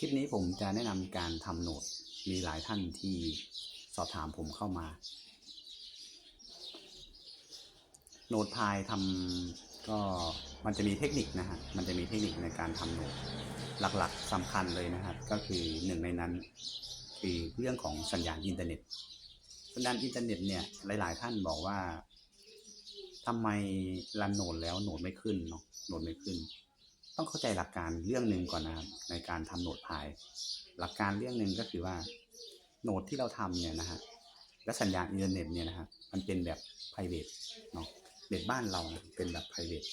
คลิปนี้ผมจะแนะนำการทำโหนด มีหลายท่านที่สอบถามผมเข้ามา โหนดพายทำก็มันจะมีเทคนิคนะฮะ มันจะมีเทคนิคในการทำโหนด หลักๆสำคัญเลยนะครับ ก็คือหนึ่งในนั้นคือเรื่องของสัญญาณอินเทอร์เน็ต สัญญาณอินเทอร์เน็ตเนี่ยหลาย ๆ ท่านบอกว่าทำไมรันโหนดแล้วโหนดไม่ขึ้นเนาะโหนดไม่ขึ้น ต้องเข้าใจหลักการเรื่องหนึ่งก่อนนะครับในการทำโหนดพาย หลักการเรื่องหนึ่งก็คือว่าโหนดที่เราทำเนี่ยนะฮะและสัญญาณอินเทอร์เน็ตเนี่ยนะฮะมันเป็นแบบ p r i v a t เนาะเน็ตบ้านเราเป็นแบบ p r i v a t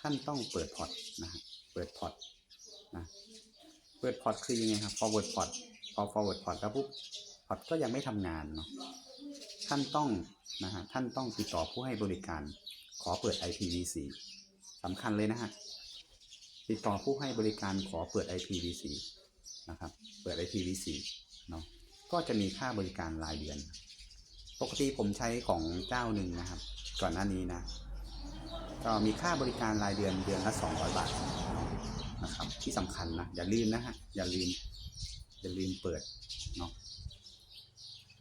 ท่านต้องเปิดพอร์ตนะฮะเปิดพอร์ตนะเปิดพอร์ตคือยังไงครับ forward port พอ forward port แล้วปุ๊บพอร์ตก็ยังไม่ทำงานเนาะท่านต้องนะฮะท่านต้องติดต่อผู้ให้บริการขอเปิด IPv4 สำคัญเลยนะฮะ ติดต่อผู้ให้บริการขอเปิด IPv4 นะครับ เปิด IPv4 เนาะ ก็จะมีค่าบริการรายเดือน ปกติผมใช้ของเจ้าหนึ่งนะครับ ก่อนหน้านี้นะ ก็มีค่าบริการรายเดือนเดือนละ 200 บาทนาะนะครับ ที่สำคัญนะ อย่าลืมนะฮะ อย่าลืม อย่าลืมเปิดเนาะ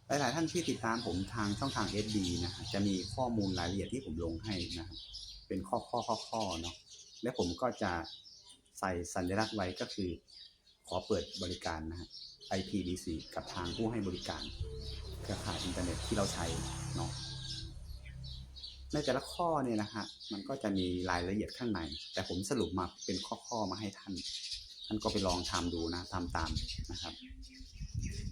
หลายๆท่านที่ติดตามผมทางช่องทาง SD นะจะมีข้อมูลรายละเอียดที่ผมลงให้นะครับ เป็นข้อข้อข้อข้อเนาะ และผมก็จะ ส่สัญลักษณ์ไว้ก็คือ ขอเปิดบริการนะฮะ IPv4 กับทางผู้ให้บริการเครือข่ายอินเทอร์เน็ตที่เราใช้เนาะในแต่ละข้อเนี่ยนะฮะมันก็จะมีรายละเอียดข้างใน แต่ผมสรุปมาเป็นข้อๆมาให้ท่าน ท่านก็ไปลองทำดูนะทำตามนะครับ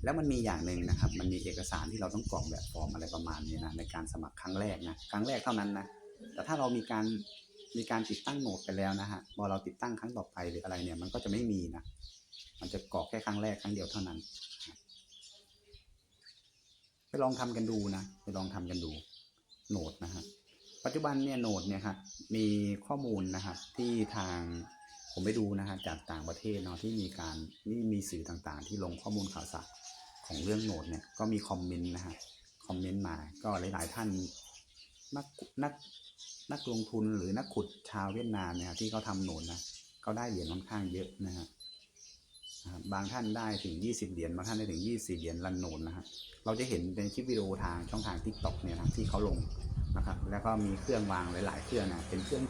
แล้วมันมีอย่างหนึ่งนะครับ มันมีเอกสารที่เราต้องกรอกแบบฟอร์มอะไรประมาณนี้นะในการสมัครครั้งแรกนะครั้งแรกเท่านั้นนะแต่ถ้าเรามีการ มีการติดตั้งโหนดไปแล้วนะฮะพอเราติดตั้งครั้งต่อไปหรืออะไรเนี่ยมันก็จะไม่มีนะมันจะกรอกแค่ครั้งแรกครั้งเดียวเท่านั้นไปลองทำกันดูนะไปลองทำกันดูโหนดนะฮะปัจจุบันเนี่ยโหนดเนี่ยครับมีข้อมูลนะครับที่ทางผมไปดูนะฮะจากต่างประเทศเนาะที่มีการนี่มีสื่อต่างๆ ที่ลงข้อมูลข่าวสารของเรื่องโหนดเนี่ยก็มีคอมเมนต์นะฮะคอมเมนต์มาก็หลายๆท่านนักนัก นักลงทุนหรือนักขุดชาวเวียดนามนี่ยครับที่เขาทำโหนดนะเขาได้เหรียญค่อนข้างเยอะนะฮะนะครับบางท่านได้ถึง 20 เหรียญบางท่านได้ถึง24เหรียญลันโหนนะฮะเราจะเห็นเป็นคลิปวิดีโอทางช่องทาง t ิ k t o k เนี่ยนะที่เขาลงนะครับแล้วก็มีเครื่องวางหลาย ๆ เครื่องนะเป็นเครื่อง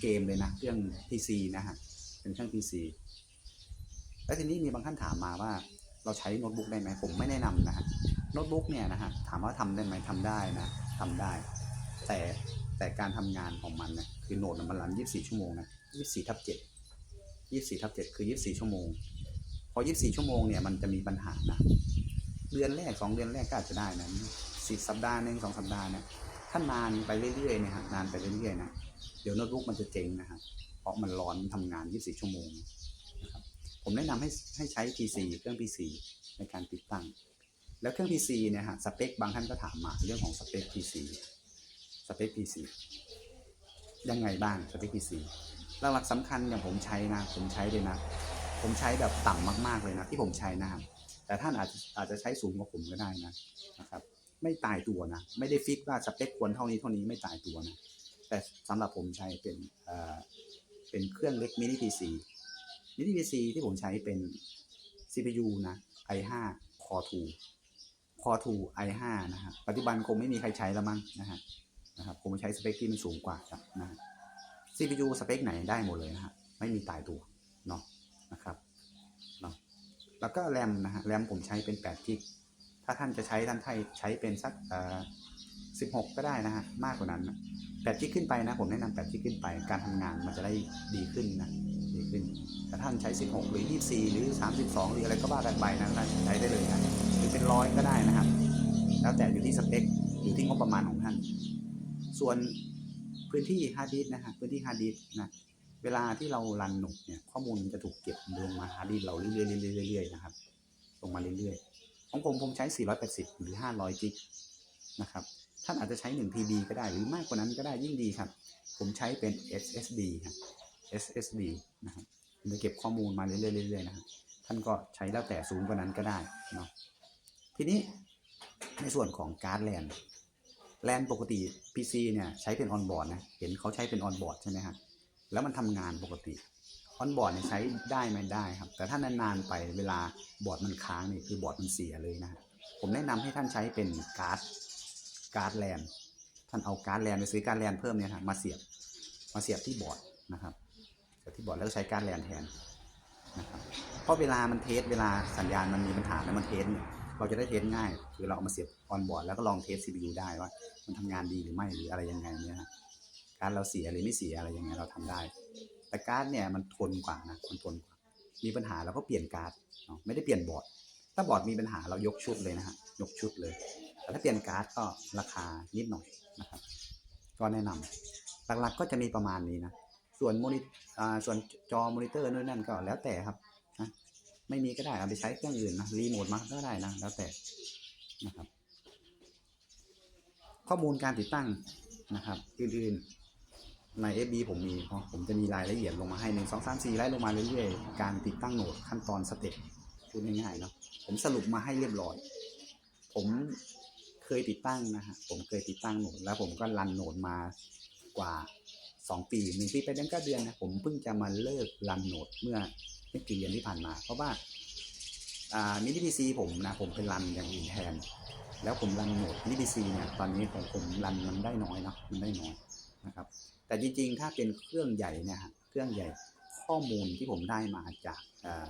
เกมเลยนะเครื่อง PC นะฮะเป็นเครื่อง PC แล้วทีนี้มีบางท่านถามมาว่าเราใช้โน้ตบุ๊กได้ไหมผมไม่แนะนำนะฮะโน้ตบุ๊กเนี่ยนะฮะถามว่าทำได้ไหมทำได้นะทำได้ แต่ แต่การทำงานของมันเนี่ยคือโหนดมันรัน 24 ชั่วโมงนะ 24 ทับ 7 24 ทับ 7 คือ 24 ชั่วโมง พอ 24 ชั่วโมงเนี่ยมันจะมีปัญหานะ เดือนแรก 2 เดือนแรกก็อาจจะได้นะสี่สัปดาห์หนึ่งสองสัปดาห์เนี่ยถ้านานไปเรื่อยๆเนี่ยฮะนานไปเรื่อยๆนะเดี๋ยวโน้ตบุ๊กมันจะเจ๊งนะครับเพราะมันร้อนทำงาน 24 ชั่วโมงนะครับผมแนะนำให้ให้ใช้ PC เครื่อง PC ในการติดตั้ง แล้วเครื่อง PC เนี่ยฮะสเปคบางท่านก็ถามมาเรื่องของสเปค PC สเปค PC ยังไงบ้างสเปค PC หลักๆสำคัญอย่างผมใช้นะ ผมใช้เลยนะ ผมใช้แบบต่ำมากๆเลยนะ ที่ผมใช้นะครับแต่ท่านอาจจะอาจจะใช้สูงกว่าผมก็ได้นะนะครับ ไม่ตายตัวนะ ไม่ได้ฟิกว่าสเปคควรเท่านี้เท่านี้ไม่ตายตัวนะ แต่สำหรับผมใช้เป็นเอ่อเป็นเครื่องเล็กมินิ PC มินิ PC ที่ผมใช้เป็น CPU นะ i5 Core 2 Core 2 i5 นะฮะปัจจุบันคงไม่มีใครใช้แล้วมั้งนะฮะ นะครับคงใช้สเปคที่มันสูงกว่าครับนะฮะ CPU สเปคไหนได้หมดเลยนะฮะไม่มีตายตัวเนาะนะครับเนาะแล้วก็แรมนะฮะแรมผมใช้เป็น8กิกถ้าท่านจะใช้ท่านไทยใช้เป็นสักเอ่อ16 ก็ได้นะฮะมากกว่านั้น8กิกขึ้นไปนะ ผมแนะนำ8กิกขึ้นไปการทำงานมันจะได้ดีขึ้นนะดีขึ้นถ้าท่านใช้ 16 หรือ 24 หรือ 32 หรืออะไรก็ว่ากันไปนะท่านใช้ได้เลยนะหรือเป็นร้อยก็ได้นะครับแล้วแต่อยู่ที่สเปคอยู่ที่งบประมาณของท่าน ส่วนพื้นที่ฮาร์ดดิสก์นะฮะพื้นที่ฮาร์ดดิสก์นะเวลาที่เรารันหนุกเนี่ยข้อมูลจะถูกเก็บลงมาฮาร์ดดิสก์เราเรื่อยๆเรื่อยๆๆนะครับลงมาเรื่อยๆของผมผมใช้ 480 หรือ 500 กิกนะครับท่านอาจจะใช้ 1 TB ก็ได้หรือมากกว่านั้นก็ได้ยิ่งดีครับ ผมใช้เป็น SSD ครับ SSD นะครับจะเก็บข้อมูลมาเรื่อยๆๆนะครับท่านก็ใช้แล้วแต่ศูนย์กว่านั้นก็ได้เนาะทีนี้ในส่วนของการ์ดแลน แลนปกติ PC เนี่ยใช้เป็นออนบอร์ดนะ เห็นเขาใช้เป็นออนบอร์ดใช่ไหมฮะ แล้วมันทำงานปกติ ออนบอร์ดเนี่ยใช้ได้ไหมได้ครับ แต่ถ้านานๆไปเวลาบอร์ดมันค้างนี่คือบอร์ดมันเสียเลยนะ ผมแนะนำให้ท่านใช้เป็นการ์ด การ์ดแลนท่านเอาการ์ดแลนไปซื้อการ์ดแลนเพิ่มเนี่ยครับมาเสียบ มาเสียบที่บอร์ดนะครับเสียบที่บอร์ดแล้วก็ใช้การ์ดแลนแทนนะครับ เพราะเวลามันเทสเวลาสัญญาณมันมีปัญหาแล้วมันเทสเนี่ย เราจะได้เทสง่าย คือเราเอามาเสียบออนบอร์ดแล้วก็ลองเทส CPU ได้ว่า มันทำงานดีหรือไม่หรืออะไรยังไงเนี่ยการดเราเสียหรือไม่เสียอะไรยังไงเราทำได้ แต่การ์ดเนี่ยมันทนกว่านะมันทนกว่า มีปัญหาเราก็เปลี่ยนการ์ดไม่ได้เปลี่ยนบอร์ด ถ้าบอร์ดมีปัญหาเรายกชุดเลยนะฮะยกชุดเลย แต่ถ้าเปลี่ยนการ์ดก็ราคานิดหน่อยนะครับ ก็แนะนำหลักๆก็จะมีประมาณนี้นะส่วนมอนิส่วนจอมอนิเตอร์นู่นนั่นก็แล้วแต่ครับ ไม่มีก็ได้เอาไปใช้เครื่องอื่นนะรีโมทมาก็ได้นะแล้วแต่นะครับ ข้อมูลการติดตั้งนะครับอื่นๆใน FB ผมมีอ๋อผมจะมีรายละเอียดลงมาให้หนึ่งสองสามสี่ไล่ลงมาเรื่อยๆ การติดตั้งโหนดขั้นตอนสเต็ปพูดง่ายๆเนาะผมสรุปมาให้เรียบร้อย ผมเคยติดตั้งนะฮะผมเคยติดตั้งโหนดแล้วผมก็รันโหนดมากว่า 2 ปีหนึ่งปีไปเดือนก็เดือนนะผมเพิ่งจะมาเลิกรันโหนดเมื่อ ไม่กี่เดือนที่ผ่านมา เพราะว่าอ่ามินิพีซีผมนะผมเป็นรันอย่างอื่นแทน แล้วผมรันโหมด NPC เนี่ยตอนนี้ของผมรันมันได้น้อยเนาะมันได้น้อยนะครับ แต่จริงๆ ถ้าเป็นเครื่องใหญ่เนี่ยเครื่องใหญ่ข้อมูลที่ผมได้มาจากอ่อ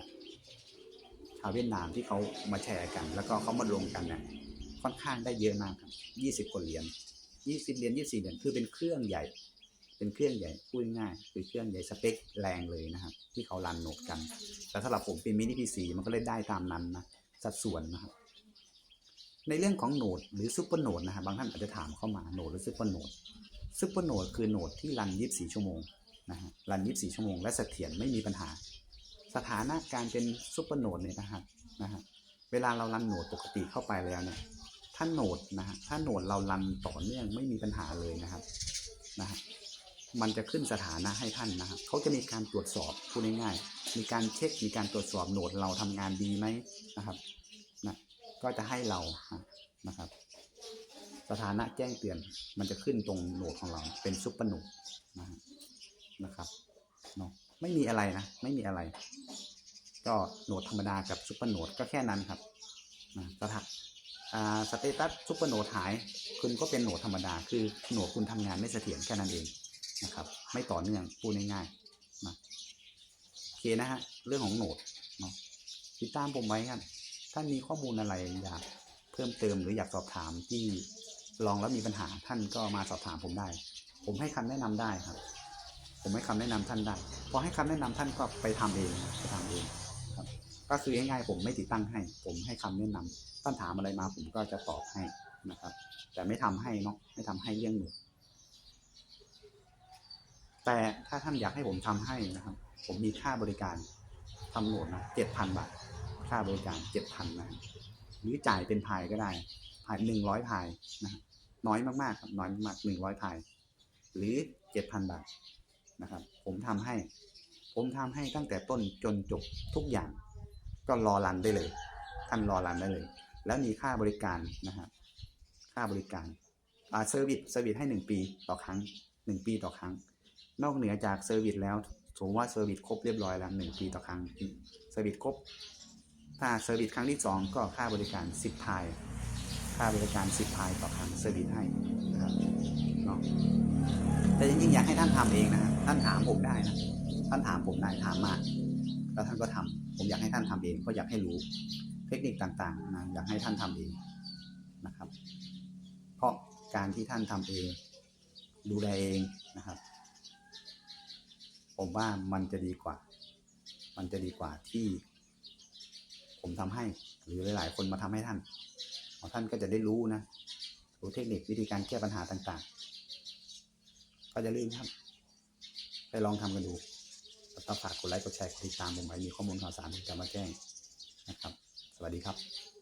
ชาวเวียดนามที่เขามาแชร์กัน แล้วก็เขามาลงกันเนี่ยค่อนข้างได้เยอะมากครับยี่สิบกว่าเหรียญยี่สิบเหรียญยี่สิบเหรียญคือเป็นเครื่องใหญ่ เป็นเครื่องใหญ่พูดง่ายคือเครื่องใหญ่สเปคแรงเลยนะครับ ที่เขารันโหนดกัน แต่สำหรับผมเป็นมินิพีซีมันก็เลยได้ตามนั้นนะสัดส่วนนะครับ ในเรื่องของโหนดหรือซูเปอร์โหนดนะฮะบบางท่านอาจจะถามเข้ามาโหนดหรือซูเปอร์โหนดซูเปอร์โหนดคือโหนดที่รัน 24 ชั่วโมงนะฮะรัน 24 ชั่วโมงและเสถียรไม่มีปัญหา สถานะการเป็นซูเปอร์โหนดเนี่ยนะฮะนะฮะเวลาเรารันโหนดปกติเข้าไปแล้วเนี่ยถ้าโหนดนะฮะถ้าโหนดเรารันต่อเนื่องไม่มีปัญหาเลยนะครับนะฮะ มันจะขึ้นสถานะให้ท่านนะครับเขาจะมีการตรวจสอบพูดง่ายๆมีการเช็คมีการตรวจสอบโหนดเราทำงานดีไหมนะครับนะก็จะให้เรานะครับ สถานะแจ้งเตือน มันจะขึ้นตรงโหนดของเราเป็นซุปเปอร์โหนดนะนะครับเนาะไม่มีอะไรนะ ไม่มีอะไร ก็โหนดธรรมดากับซุปเปอร์โหนดก็แค่นั้นครับนะสถาอ่าสเตตัสซุปเปอร์โหนดหาย คุณก็เป็นโหนดธรรมดา คือโหนดคุณทำงานไม่เสถียรแค่นั้นเอง นะครับ ไม่ต่อเนื่องพูดง่ายๆนะโอเคนะฮะเรื่องของโหนดเนาะติดตามผมไว้ครับท่านมีข้อมูลอะไรอยากเพิ่มเติมหรืออยากสอบถามที่ลองแล้วมีปัญหาท่านก็มาสอบถามผมได้ ผมให้คำแนะนำได้ครับ ผมให้คำแนะนำท่านได้พอให้คำแนะนำท่านก็ไปทำเองไปทำเองครับ ก็คือง่ายๆผมไม่ติดตั้งให้ ผมให้คำแนะนำท่านถามอะไรมาผมก็จะตอบให้นะครับ แต่ไม่ทำให้เนาะไม่ทำให้เรื่องหนู แต่ถ้าท่านอยากให้ผมทำให้นะครับ ผมมีค่าบริการทำโหนดนะเจ็ดพันบาท ค่าบริการเจ็ดพันนะหรือจ่ายเป็นพายก็ได้พายหนึ่งร้อยพายนะน้อยมากๆครับน้อยมากหนึ่งร้อยพายหรือเจ็ดพันบาทนะครับ ผมทำให้ ผมทำให้ตั้งแต่ต้นจนจบทุกอย่าง ก็รอรันได้เลย ท่านรอรันได้เลย แล้วมีค่าบริการนะครับค่าบริการอ่าเซอร์วิสเซอร์วิสให้หนึ่งปีต่อครั้งหนึ่งปีต่อครั้ง นอกเหนือจากเซอร์วิสแล้วสมมติว่าเซอร์วิสครบเรียบร้อยแล้วหนึ่งปีต่อครั้งเซอร์วิสครบ ถ้าเซอร์วิสครั้งที่สองก็ค่าบริการ 10พายค่าบริการ10พายต่อครั้งเซอร์วิสให้นะครับเนาะแต่จริงๆอยากให้ท่านทำเองนะท่านถามผมได้นะท่านถามผมได้ถามมาแล้วท่านก็ทำผมอยากให้ท่านทำเองก็อยากให้รู้เทคนิคต่างๆนะอยากให้ท่านทำเองนะครับ เพราะการที่ท่านทำเองดูแลเองนะครับ ผมว่ามันจะดีกว่า มันจะดีกว่าที่ ผมทำให้ หรือหลาย ๆ คนมาทำให้ท่านท่านก็จะได้รู้นะ รู้เทคนิควิธีการแก้ปัญหาต่าง ๆ ก็จะลืมครับ ไปลองทำกันดูแล้วก็ฝากกดไลค์ กดแชร์ กดติดตามผมไว้มีข้อมูลข่าวสารที่จะมาแจ้งนะครับ สวัสดีครับ